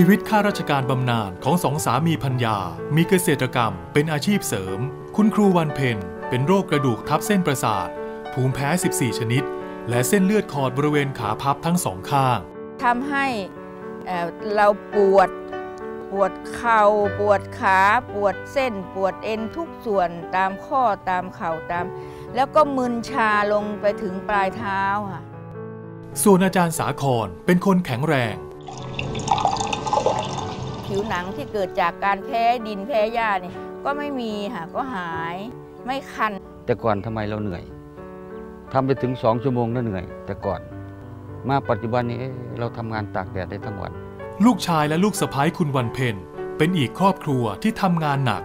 ชีวิตข้าราชการบำนาญของสองสามีพัญญา มีเกษตรกรรมเป็นอาชีพเสริม คุณครูวันเพ็ญเป็นโรคกระดูกทับเส้นประสาท ภูมิแพ้ 14 ชนิด และเส้นเลือดขอดบริเวณขาพับทั้งสองข้างทำให้เอ่อเราปวดปวดเข่าปวดขาปวดเส้น ปวดเอ็นทุกส่วนตามข้อตามเข่าตาม แล้วก็มึนชาลงไปถึงปลายเท้าค่ะส่วนอาจารย์สาครเป็นคนแข็งแรง ผิวหนังที่เกิดจากการแพ้ดินแพ้หญ้านี่ก็ไม่มีค่ะก็หายไม่คัน แต่ก่อนทำไมเราเหนื่อยทำไปถึงสองชั่วโมงน่าเหนื่อย แต่ก่อน มาปัจจุบันนี้เอ๊ะเราทำงานตากแดดได้ทั้งวัน ลูกชายและลูกสะพ้ายคุณวันเพ็ญเป็นอีกครอบครัวที่ทำงานหนัก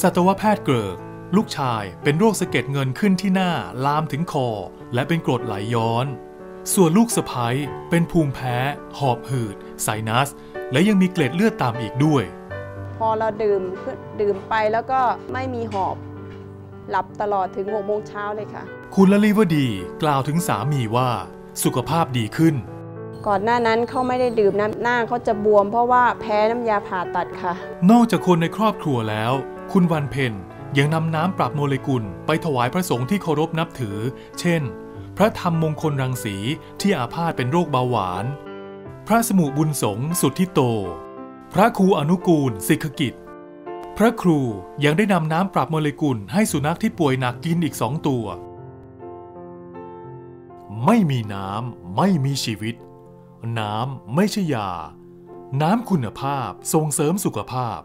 สัตวแพทย์เกริกลูกชายเป็นโรคสะเก็ดเงินขึ้นที่หน้าลามถึงคอ และเป็นกรดไหลย้อน ส่วนลูกสะพ้ายเป็นภูมิแพ้ หอบหืดไซนัส และยังมีเกล็ดเลือดต่ำอีกด้วย พอเราดื่มขึ้นดื่มไปแล้วก็ไม่มีหอบ หลับตลอดถึง6โมงเช้าเลยค่ะ คุณละลิวดีกล่าวถึงสามีว่าสุขภาพดีขึ้น ก่อนหน้านั้นเขาไม่ได้ดื่มน้ำหน้าเขาจะบวม เพราะว่าแพ้น้ำยาผ่าตัดค่ะ นอกจากคนในครอบครัวแล้ว คุณวันเพ็ญยังนำน้ำปรับโมเลกุลไปถวายพระสงฆ์ที่เคารพนับถือ เช่น พระธรรมมงคลรังสีที่อาพาธเป็นโรคเบาหวาน พระสมุบุญสงสุทธิโต พระครูอนุกูลสิกกิจ พระครูยังได้นำน้ำปรับโมเลกุลให้สุนัขที่ป่วยหนักกินอีกสองตัว ไม่มีน้ำไม่มีชีวิต น้ำไม่ใช่ยา น้ำคุณภาพส่งเสริมสุขภาพ